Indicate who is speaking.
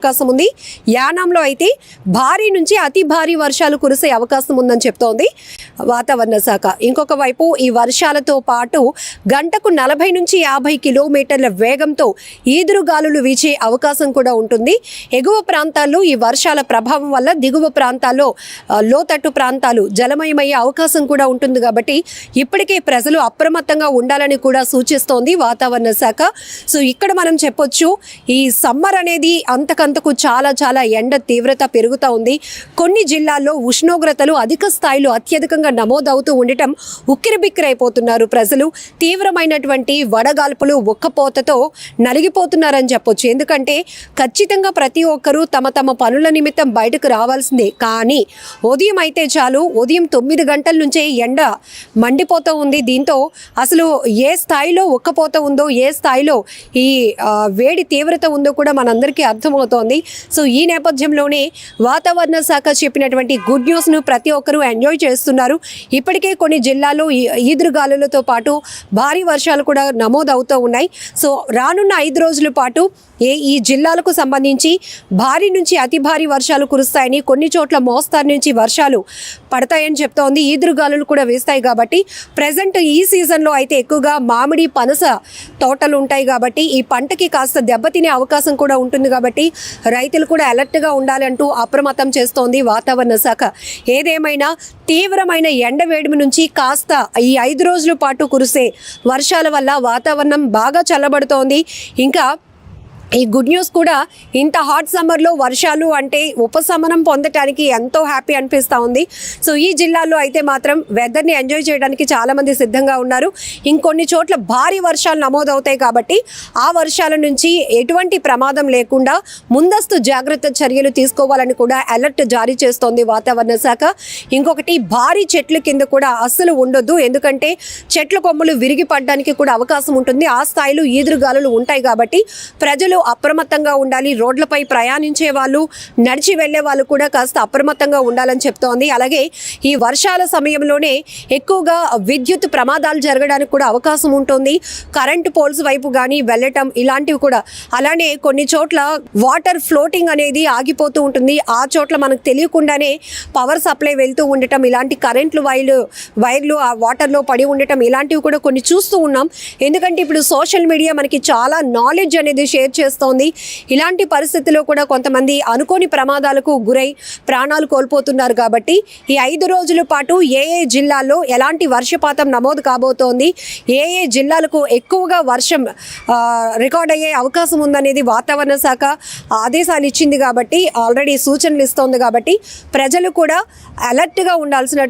Speaker 1: అవకాశం ఉంది. యానాంలో అయితే భారీ నుంచి అతి భారీ వర్షాలు కురిసే అవకాశం ఉందని చెప్తోంది. వాతావరణ శాఖ. ఇంకొక వైపు ఈ వర్షాలతో పాటు గంటకు నలభై నుంచి యాభై కిలోమీటర్ల వేగంతో ఈదురుగాలులు వీచే అవకాశం కూడా ఉంటుంది. ఎగువ ప్రాంతాల్లో ఈ వర్షాల ప్రభావం వల్ల దిగువ ప్రాంతాల్లో లోతట్టు ప్రాంతాలు జలమయమయ్యే అవకాశం కూడా ఉంటుంది కాబట్టి ఇప్పటికే ప్రజలు అప్రమత్తంగా ఉండాలని కూడా సూచిస్తోంది వాతావరణ శాఖ. సో ఇక్కడ మనం చెప్పొచ్చు ఈ సమ్మర్ అనేది అంతకంతకు చాలా చాలా ఎండ తీవ్రత పెరుగుతూ ఉంది. కొన్ని జిల్లాల్లో ఉష్ణోగ్రతలు అధిక స్థాయిలో అత్యధికంగా నమోదవుతూ ఉండటం ఉక్కిరిబిక్కిరైపోతున్నారు ప్రజలు. తీవ్రమైనటువంటి వడగాల్పులు ఒక్కపోతతో నలిగిపోతున్నారని చెప్పొచ్చు. ఎందుకంటే ఖచ్చితంగా ప్రతి ఒక్కరూ తమ తమ పనుల నిమిత్తం బయటకు రావాల్సిందే. కానీ ఉదయం అయితే చాలు ఉదయం తొమ్మిది గంటల నుంచే ఎండ మండిపోతూ ఉంది. దీంతో అసలు ఏ స్థాయిలో ఉక్కపోత ఉందో ఏ స్థాయిలో ఈ వేడి తీవ్రత ఉందో కూడా మనందరికీ అర్థమవుతోంది. సో ఈ నేపథ్యంలోనే వాతావరణ శాఖ చెప్పినటువంటి గుడ్ న్యూస్ను ప్రతి ఒక్కరూ ఎంజాయ్ చేస్తున్నారు. ఇప్పటికే కొన్ని జిల్లాల్లో ఈ- ఈదురుగాలులతో పాటు భారీ వర్షాలు కూడా నమోదవుతూ ఉన్నాయి. సో రానున్న ఐదు రోజుల పాటు ఏ ఈ జిల్లాలకు సంబంధించి భారీ నుంచి అతి భారీ వర్షాలు కురుస్తాయని కొన్ని చోట్ల మోస్తారు నుంచి వర్షాలు పడతాయని చెప్తోంది. ఈదురుగాలులు కూడా వేస్తాయి కాబట్టి ప్రజెంట్ ఈ సీజన్లో అయితే ఎక్కువగా మామిడి పనస తోటలు ఉంటాయి కాబట్టి ఈ పంటకి కాస్త దెబ్బతినే అవకాశం కూడా ఉంటుంది కాబట్టి రైతులు కూడా అలర్ట్గా ఉండాలంటూ అప్రమత్తం చేస్తోంది వాతావరణ శాఖ. ఏదేమైనా తీవ్రమైన ఎండ వేడిమి నుంచి కాస్త ఈ ఐదు రోజుల పాటు కురిసే వర్షాల వల్ల వాతావరణం బాగా చల్లబడుతోంది. ఇంకా ఈ గుడ్ న్యూస్ కూడా ఇంత హాట్ సమ్మర్లో వర్షాలు అంటే ఉపశమనం పొందటానికి ఎంతో హ్యాపీ అనిపిస్తూ ఉంది. సో ఈ జిల్లాలో అయితే మాత్రం వెదర్ని ఎంజాయ్ చేయడానికి చాలామంది సిద్ధంగా ఉన్నారు. ఇంకొన్ని చోట్ల భారీ వర్షాలు నమోదవుతాయి కాబట్టి ఆ వర్షాల నుంచి ఎటువంటి ప్రమాదం లేకుండా ముందస్తు జాగ్రత్త చర్యలు తీసుకోవాలని కూడా అలర్ట్ జారీ చేస్తోంది వాతావరణ శాఖ. ఇంకొకటి భారీ చెట్ల కింద కూడా అస్సలు ఉండొద్దు. ఎందుకంటే చెట్ల కొమ్మలు విరిగి పడడానికి కూడా అవకాశం ఉంటుంది. ఆ స్థాయిలో ఈదురుగాలులు ఉంటాయి కాబట్టి ప్రజలు అప్రమత్తంగా ఉండాలి. రోడ్లపై ప్రయాణించే వాళ్ళు నడిచి వెళ్ళే వాళ్ళు కూడా కాస్త అప్రమత్తంగా ఉండాలని చెప్తోంది. అలాగే ఈ వర్షాల సమయంలోనే ఎక్కువగా విద్యుత్ ప్రమాదాలు జరగడానికి కూడా అవకాశం ఉంటుంది. కరెంటు పోల్స్ వైపు కానీ వెళ్ళటం ఇలాంటివి కూడా. అలానే కొన్ని చోట్ల వాటర్ ఫ్లోటింగ్ అనేది ఆగిపోతూ ఉంటుంది. ఆ చోట్ల మనకు తెలియకుండానే పవర్ సప్లై వెళ్తూ ఉండటం ఇలాంటి కరెంట్లు వైర్లు వైర్లు ఆ వాటర్లో పడి ఉండటం ఇలాంటివి కూడా కొన్ని చూస్తూ ఉన్నాం. ఎందుకంటే ఇప్పుడు సోషల్ మీడియా మనకి చాలా నాలెడ్జ్ అనేది షేర్ చేస్తుంది. ఇలాంటి పరిస్థితిలో కూడా కొంతమంది అనుకోని ప్రమాదాలకు గురై ప్రాణాలు కోల్పోతున్నారు కాబట్టి ఈ ఐదు రోజుల పాటు ఏ ఏ జిల్లాల్లో ఎలాంటి వర్షపాతం నమోదు కాబోతోంది? ఏ ఏ జిల్లాలకు ఎక్కువగా వర్షం రికార్డ్ అయ్యే అవకాశం ఉందనేది వాతావరణ శాఖ ఆదేశాలు ఇచ్చింది కాబట్టి ఆల్రెడీ సూచనలు ఇస్తోంది కాబట్టి ప్రజలు కూడా అలర్ట్గా ఉండాల్సినటువంటి